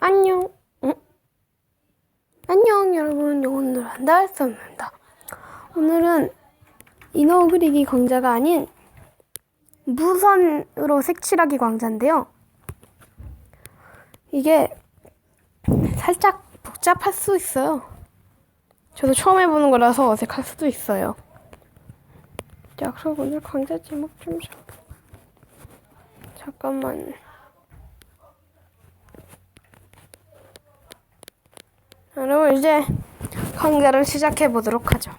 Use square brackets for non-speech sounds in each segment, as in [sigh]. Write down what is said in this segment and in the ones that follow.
안녕. 응? 안녕 여러분. 오늘 한달 썸입니다. 오늘은 인어 그리기 광자가 아닌 무선으로 색칠하기 광자인데요. 이게 살짝 복잡할 수 있어요. 저도 처음 해보는 거라서 어색할 수도 있어요. 자, 그럼 오늘 광자 제목 좀 자- 잠깐만. 여러분 이제 강좌를 시작해 보도록 하죠.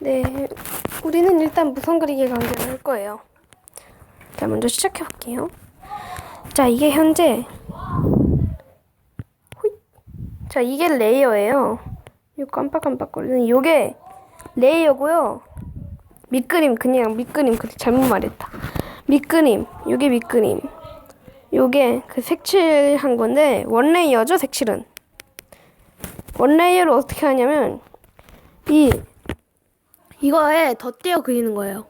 네, 우리는 일단 무선 그리기 강좌를 할 거예요. 자, 먼저 시작해 볼게요. 자, 이게 현재. 자, 이게 레이어예요. 이거 깜빡깜빡거리는 이게 레이어고요. 밑그림 그냥 밑그림 그 잘못 말했다. 밑그림 이게 밑그림. 요게 그 색칠한 건데 원레이어죠 색칠은? 원레이어를 어떻게 하냐면 이 이거에 덧대어 그리는 거예요.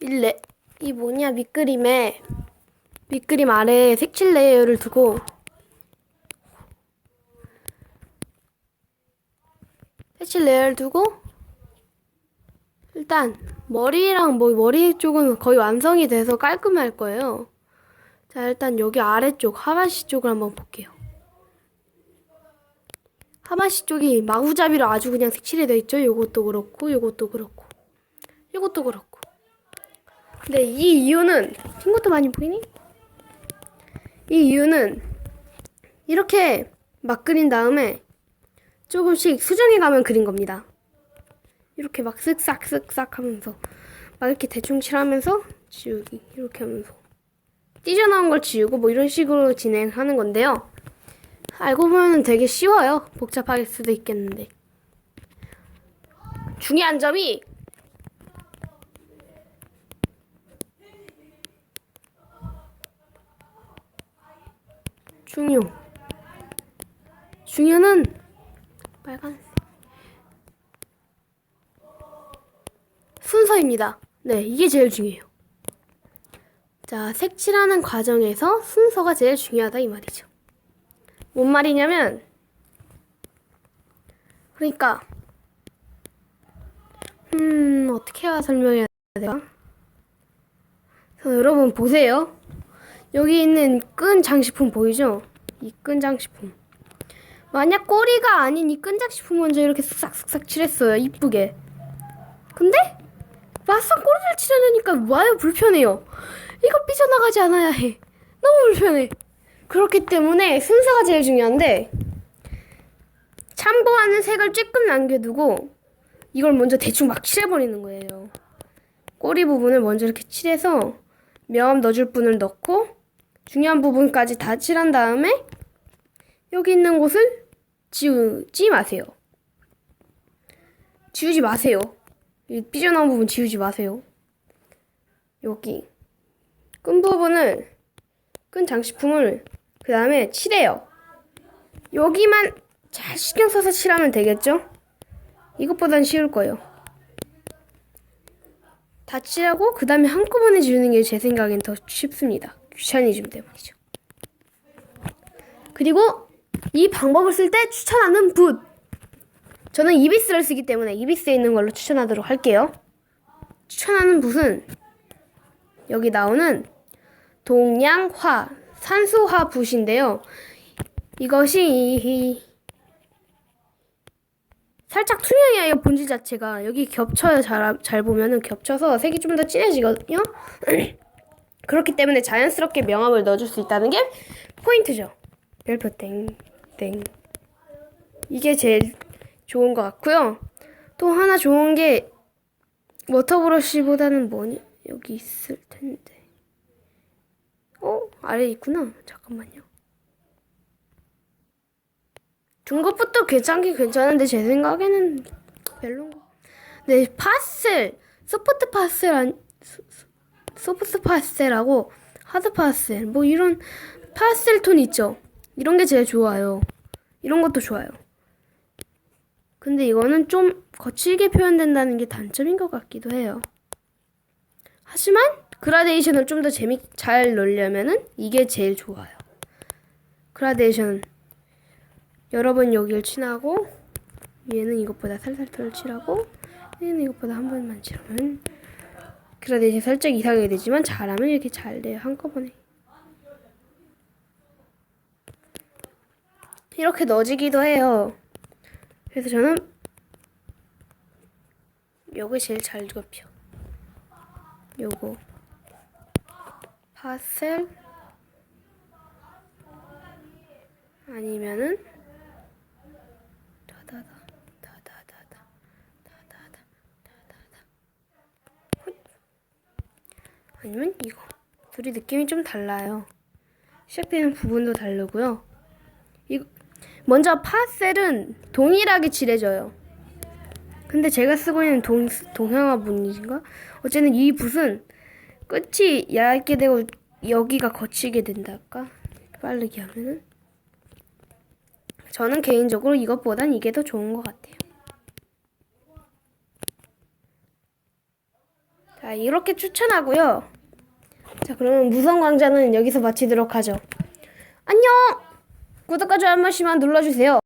일레. 이 뭐냐 밑그림에 밑그림 아래에 색칠 레이어를 두고 색칠 레이어를 두고 일단 머리랑 뭐 머리 쪽은 거의 완성이 돼서 깔끔할 거예요. 자 일단 여기 아래쪽 하반시 쪽을 한번 볼게요. 하반시 쪽이 마구잡이로 아주 그냥 색칠이 되어 있죠. 요것도 그렇고 요것도 그렇고 요것도 그렇고. 근데 이 이유는 친구도 많이 보이니? 이 이유는 이렇게 막 그린 다음에 조금씩 수정해 가면 그린 겁니다. 이렇게 막 쓱싹 쓱싹 하면서 막 이렇게 대충 칠하면서 지우기 이렇게 하면서 찢어나온 걸 지우고 뭐 이런 식으로 진행하는 건데요. 알고 보면 되게 쉬워요. 복잡할 수도 있겠는데 중요한 점이 중요 중요는 빨간색 순서입니다. 네, 이게 제일 중요해요. 자, 색칠하는 과정에서 순서가 제일 중요하다 이 말이죠. 뭔 말이냐면 그러니까 음, 어떻게 해야 설명해야? 자, 여러분 보세요. 여기 있는 끈 장식품 보이죠? 이 끈 장식품. 만약 꼬리가 아닌 이 끈 장식품 먼저 이렇게 쓱싹쓱싹 칠했어요. 이쁘게. 근데 맞선 꼬리를 칠하려니까 와요 불편해요. 이거 삐져나가지 않아야 해. 너무 불편해. 그렇기 때문에 순서가 제일 중요한데 참고하는 색을 조금 남겨두고 이걸 먼저 대충 막 칠해버리는 거예요. 꼬리 부분을 먼저 이렇게 칠해서 면 넣어줄 분을 넣고 중요한 부분까지 다 칠한 다음에 여기 있는 곳을 지우지 마세요. 지우지 마세요. 이 삐져나온 부분 지우지 마세요. 여기 끈 부분을 끈 장식품을 그 다음에 칠해요. 여기만 잘 신경 써서 칠하면 되겠죠? 이것보단 쉬울 거예요. 다 칠하고 그 다음에 한꺼번에 지우는 게 제 생각엔 더 쉽습니다. 귀차니즘 때문이죠. 그리고 이 방법을 쓸 때 추천하는 붓. 저는 이비스를 쓰기 때문에 이비스에 있는 걸로 추천하도록 할게요. 추천하는 붓은 여기 나오는 동양화 산소화 붓인데요. 이것이 이- 살짝 투명해요 본질 자체가 여기 겹쳐요 잘, 잘 보면은 겹쳐서 색이 좀 더 진해지거든요. [clears throat] 그렇기 때문에 자연스럽게 명암을 넣어줄 수 있다는 게 포인트죠. 별표 땡땡 이게 제일 좋은 것 같고요. 또 하나 좋은 게 워터브러쉬보다는 뭐니 여기 있을 텐데. 어 아래 있구나. 잠깐만요. 중급부터 괜찮긴 괜찮은데 제 생각에는 별론 거. 네 파스텔 소프트 파스텔 안 소프트 파스텔하고 하드 파스텔 뭐 이런 파스텔 톤 있죠. 이런 게 제일 좋아요. 이런 것도 좋아요. 근데 이거는 좀 거칠게 표현된다는 게 단점인 것 같기도 해요. 하지만 그라데이션을 좀 더 재밌 잘 넣으려면은 이게 제일 좋아요. 그라데이션 여러 번 여기를 칠하고 얘는 이것보다 살살 덜 칠하고 얘는 이것보다 한 번만 칠하면 그라데이션 살짝 이상하게 되지만 잘하면 이렇게 잘 돼요 한꺼번에 이렇게 넣어지기도 해요. 그래서 저는 요거 제일 잘 접혀. 요거 파셀 아니면은 다다다 다다다다 다다다 다다다 헛. 아니면 이거 둘이 느낌이 좀 달라요. 시작되는 부분도 다르고요. 이거 먼저 파셀은 동일하게 칠해져요. 근데 제가 쓰고 있는 동, 동양화 붓인가? 어쨌든 이 붓은 끝이 얇게 되고 여기가 거치게 된달까? 빠르게 하면은 저는 개인적으로 이것보단 이게 더 좋은 것 같아요. 자, 이렇게 추천하고요. 자, 그러면 무성 강좌는 여기서 마치도록 하죠. 안녕! 구독과 좋아요 한 번씩만 눌러주세요.